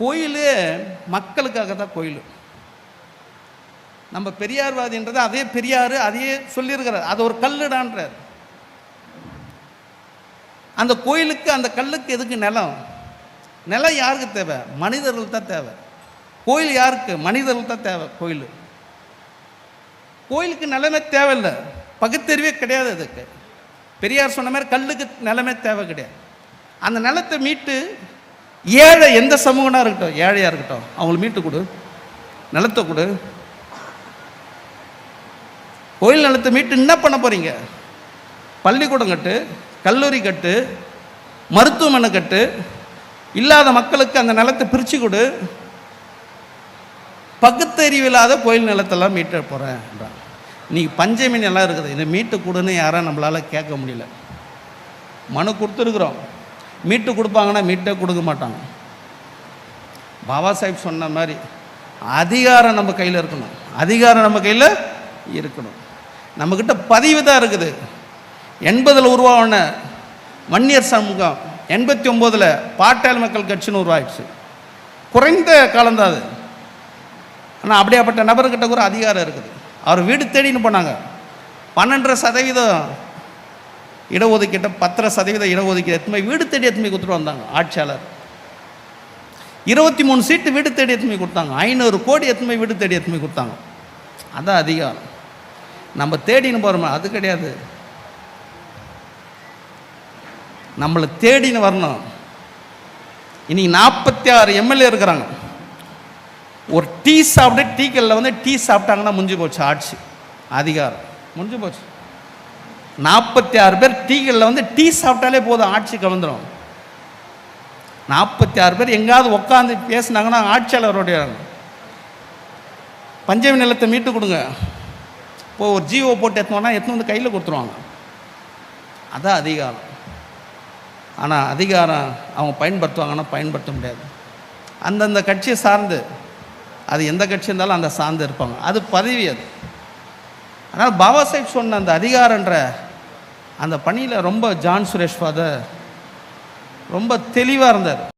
கோயில் மக்களுக்காக தான் கோயில். நம்ம பெரியார்வாதின்றது அதே பெரியார் அதையே சொல்லியிருக்கிறார். அது ஒரு கல்லுடான்றார். அந்த கோயிலுக்கு அந்த கல்லுக்கு எதுக்கு நிலம்? நிலம் யாருக்கு தேவை? மனிதர்கள் தான் தேவை. கோயில் யாருக்கு? மனிதர்கள் தான் தேவை கோயில். கோயிலுக்கு நிலமே தேவையில்லை. பகுத்தறிவே கிடையாது அதுக்கு. பெரியார் சொன்ன மாதிரி கல்லுக்கு நிலமே தேவை கிடையாது. அந்த நிலத்தை மீட்டு ஏழை எந்த சமூகனாக இருக்கட்டும் ஏழையாக இருக்கட்டும் அவங்களுக்கு மீட்டு கொடு நிலத்தை கொடு. கோயில் நிலத்தை மீட்டு என்ன பண்ண போகிறீங்க பள்ளிக்கூடம் கட்டு கல்லூரி கட்டு மருத்துவமனை கட்டு இல்லாத மக்களுக்கு அந்த நிலத்தை பிரித்து கொடு. பகுத்தறிவு இல்லாத கோயில் நிலத்தெல்லாம் மீட்ட போகிறேன் இன்றைக்கி பஞ்சமி நிலம் இருக்குது இதை மீட்டு கொடுன்னு யாரும் நம்மளால் கேட்க முடியல. மனு கொடுத்துருக்குறோம். மீட்டு கொடுப்பாங்கன்னா மீட்டே கொடுக்க மாட்டாங்க. பாபா சாஹிப் சொன்ன மாதிரி அதிகாரம் நம்ம கையில் இருக்கணும். அதிகாரம் நம்ம கையில் இருக்கணும். நம்மக்கிட்ட பதிவு தான் இருக்குது. எண்பதில் உருவான வன்னியர் சமூகம் எண்பத்தி ஒம்போதில் பாட்டாளி மக்கள் கட்சின்னு உருவாயிடுச்சு. குறைந்த காலம்தான் அது. ஆனால் அப்படியாப்பட்ட நபர்கிட்ட கூட அதிகாரம் இருக்குது. அவர் வீடு தேடின்னு போனாங்க. பன்னெண்டரை சதவீதம் இடஒதுக்கீட்டை பத்தரை சதவீதம் இடஒதுக்கீடு எத்தனை வீடு தேடி எத்தனை கொடுத்துட்டு வந்தாங்க? ஆட்சியாளர். இருபத்தி மூணு சீட்டு வீடு தேடி எத்தனை கொடுத்தாங்க? ஐநூறு கோடி எத்தனை வீடு தேடி எத்தனை கொடுத்தாங்க? அதான் அதிகாரம். நம்ம தேடின்னு போகிறோமே அது கிடையாது. நம்மளை தேடின்னு வரணும். இன்னைக்கு நாற்பத்தி ஆறு எம்எல்ஏ இருக்கிறாங்க. ஒரு டீ சாப்பிட்டு டீ கல்லில் வந்து டீ சாப்பிட்டாங்கன்னா முடிஞ்சு போச்சு ஆட்சி. அதிகாரம். முடிஞ்சு போச்சு. நாற்பத்தி ஆறு பேர் டீகளில் வந்து டீ சாப்பிட்டாலே போதும் ஆட்சி கலந்துரும் நாற்பத்தி ஆறு பேர் எங்கேயாவது உட்காந்து பேசுனாங்கன்னா ஆட்சியாளருடைய பஞ்சமி நிலத்தை மீட்டு கொடுங்க. இப்போ ஒரு ஜிஓ போட்டு எத்தனோன்னா எத்தனை வந்து கையில் கொடுத்துருவாங்க. அதான் அதிகாரம். ஆனால் அதிகாரம் அவங்க பயன்படுத்துவாங்கன்னா பயன்படுத்த முடியாது. அந்தந்த கட்சியை சார்ந்து அது எந்த கட்சி இருந்தாலும் அந்த சார்ந்து இருப்பாங்க. அது பதவி அது. ஆனால் பாபா சாஹிப் சொன்ன அந்த அதிகாரன்ற அந்த பணியில் ரொம்ப ஜான் சுரேஷ் ஃபாதர் ரொம்ப தெளிவாக இருந்தார்.